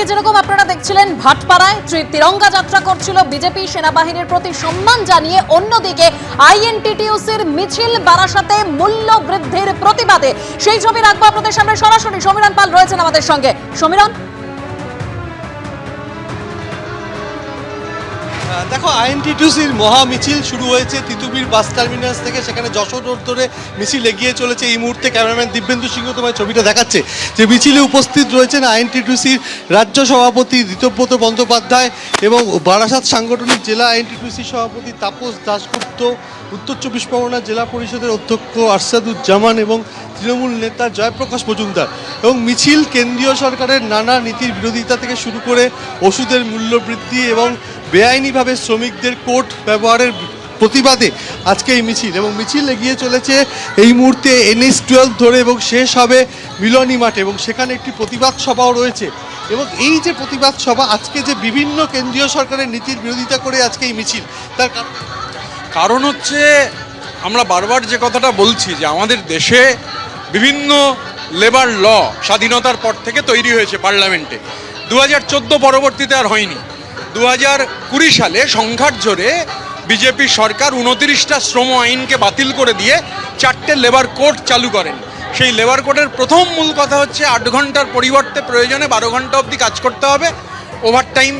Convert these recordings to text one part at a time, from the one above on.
একদিকে যেরকম আপনারা দেখছিলেন, ভাটপাড়ায় ত্রি- তিরঙ্গা যাত্রা করছিল। বিজেপি সেনাবাহিনীর প্রতি সম্মান জানিয়ে অন্যদিকে আইএনটিটিউসির মিছিল বারাসাতে মূল্য বৃদ্ধির প্রতিবাদে। সেই ছবি রাখব আপনাদের সামনে সরাসরি। সমীরণ পাল রয়েছেন আমাদের সঙ্গে। সমীরণ? দেখো আইএনটিটিউসির মহা মিছিল শুরু হয়েছে তিতুবির বাস টার্মিনাস থেকে। সেখানে যশোর রোড ধরে মিছিল এগিয়ে চলেছে। এই মুহূর্তে ক্যামেরাম্যান দিব্যেন্দু সিংহ তোমার ছবিটা দেখাচ্ছে। যে মিছিলে উপস্থিত রয়েছেন আইএনটিটিউসির রাজ্য সভাপতি ঋতব্রত বন্দ্যোপাধ্যায় এবং বারাসাত সাংগঠনিক জেলা আইএনটিটিউসির সভাপতি তাপস দাশগুপ্ত, উত্তর চব্বিশ পরগনা জেলা পরিষদের অধ্যক্ষ আরশাদুজ্জামান এবং তৃণমূল নেতা জয়প্রকাশ মজুমদার। এবং মিছিল কেন্দ্রীয় সরকারের নানা নীতির বিরোধিতা থেকে শুরু করে ওষুধের মূল্য বৃদ্ধি এবং বেআইনিভাবে শ্রমিকদের কোর্ট ব্যবহারের প্রতিবাদে আজকে এই মিছিল এবং মিছিল এগিয়ে চলেছে এই মুহূর্তে এনএস টুয়েলভ ধরে এবং শেষ হবে মিলনী মাঠে এবং সেখানে একটি প্রতিবাদ সভাও রয়েছে এবং এই যে প্রতিবাদ সভা, আজকে যে বিভিন্ন কেন্দ্রীয় সরকারের নীতির বিরোধিতা করে আজকে এই মিছিল, তার কারণ হচ্ছে আমরা বারবার যে কথাটা বলছি যে আমাদের দেশে বিভিন্ন লেবার ল স্বাধীনতার পর থেকে তৈরি হয়েছে পার্লামেন্টে। দু হাজার চোদ্দ পরবর্তীতে আর হয়নি। দু কুড়ি সালে সংঘাত জোরে বিজেপি সরকার উনতিরিশটা শ্রম আইনকে বাতিল করে দিয়ে চারটে লেবার কোর্ট চালু করেন। সেই লেবার কোর্টের প্রথম মূল কথা হচ্ছে আট ঘণ্টার পরিবর্তে প্রয়োজনে বারো ঘণ্টা অবধি কাজ করতে হবে। ওভার টাইম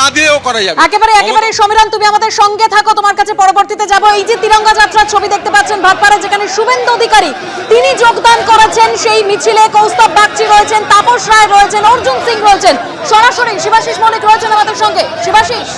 না দিলেও করা যাবে। একেবারে একেবারে সমীরণ তুমি আমাদের সঙ্গে থাকো তোমার কাছে পরবর্তীতে যাব। এই যে তিরঙ্গা যাত্রার ছবি দেখতে পাচ্ছেন ভাটপাড়া যেখানে শুভেন্দু অধিকারী তিনি যোগদান করেছেন সেই মিছিলে। কৌস্তব বাগচি রয়েছেন তাপস রায় রয়েছেন অর্জুন সিং রয়েছেন। সরাসরি শিবাশিস মল্লিক রয়েছেন আমাদের সঙ্গে। শিবাশিস।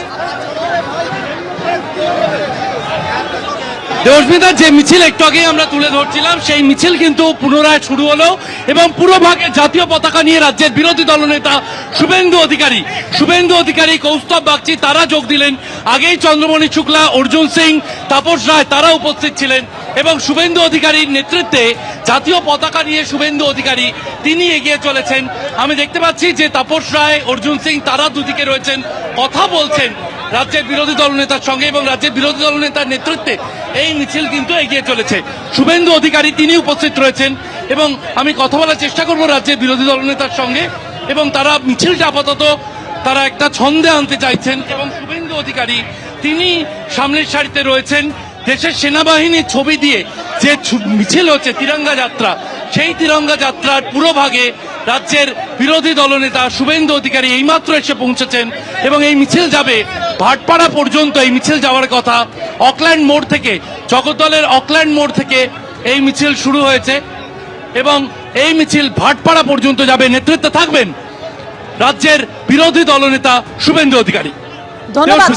দেবস্মিতা, যে মিছিল একটু আগেই আমরা তুলে ধরছিলাম, সেই মিছিল কিন্তু পুনরায় শুরু হলো এবং পুরো ভাগে জাতীয় পতাকা নিয়ে রাজ্যের বিরোধী দলনেতা শুভেন্দু অধিকারী শুভেন্দু অধিকারী, কৌস্তব বাগচি, তারা যোগ দিলেন। আগেই চন্দ্রমণি শুক্লা, অর্জুন সিং, তাপস রায়, তারা উপস্থিত ছিলেন এবং শুভেন্দু অধিকারীর নেতৃত্বে জাতীয় পতাকা নিয়ে শুভেন্দু অধিকারী, তিনি এগিয়ে চলেছেন। আমি দেখতে পাচ্ছি যে তাপস রায়, অর্জুন সিং, তারা দুদিকে রয়েছেন, কথা বলছেন রাজ্যের বিরোধী দলনেতার সঙ্গে এবং রাজ্যের বিরোধী দলনেতার নেতৃত্বে। এই মিছিল কিন্তু এগিয়ে চলেছে। শুভেন্দু অধিকারী তিনি উপস্থিত রয়েছেন এবং আমি কথা বলার চেষ্টা করব রাজ্যের বিরোধী দলনেতার সঙ্গে এবং তারা মিছিলটা আপাতত তারা একটা ছন্দে আনতে চাইছেন এবং শুভেন্দু অধিকারী তিনি সামনের সারিতে রয়েছেন। দেশের সেনাবাহিনীর ছবি দিয়ে যে মিছিল হচ্ছে তিরঙ্গা যাত্রা, সেই তিরঙ্গা যাত্রার পুরো ভাগে রাজ্যের বিরোধী দলনেতা শুভেন্দু অধিকারী এইমাত্র এসে পৌঁছেছেন এবং এই মিছিল যাবে ভাটপাড়া পর্যন্ত। এই মিছিল যাওয়ার কথা অকল্যান্ড মোড় থেকে জগদ্দলের অকল্যান্ড মোড় থেকে এই মিছিল শুরু হয়েছে এবং এই মিছিল ভাটপাড়া পর্যন্ত যাবে। নেতৃত্বে থাকবেন রাজ্যের বিরোধী দলনেতা শুভেন্দু অধিকারী। ধন্যবাদ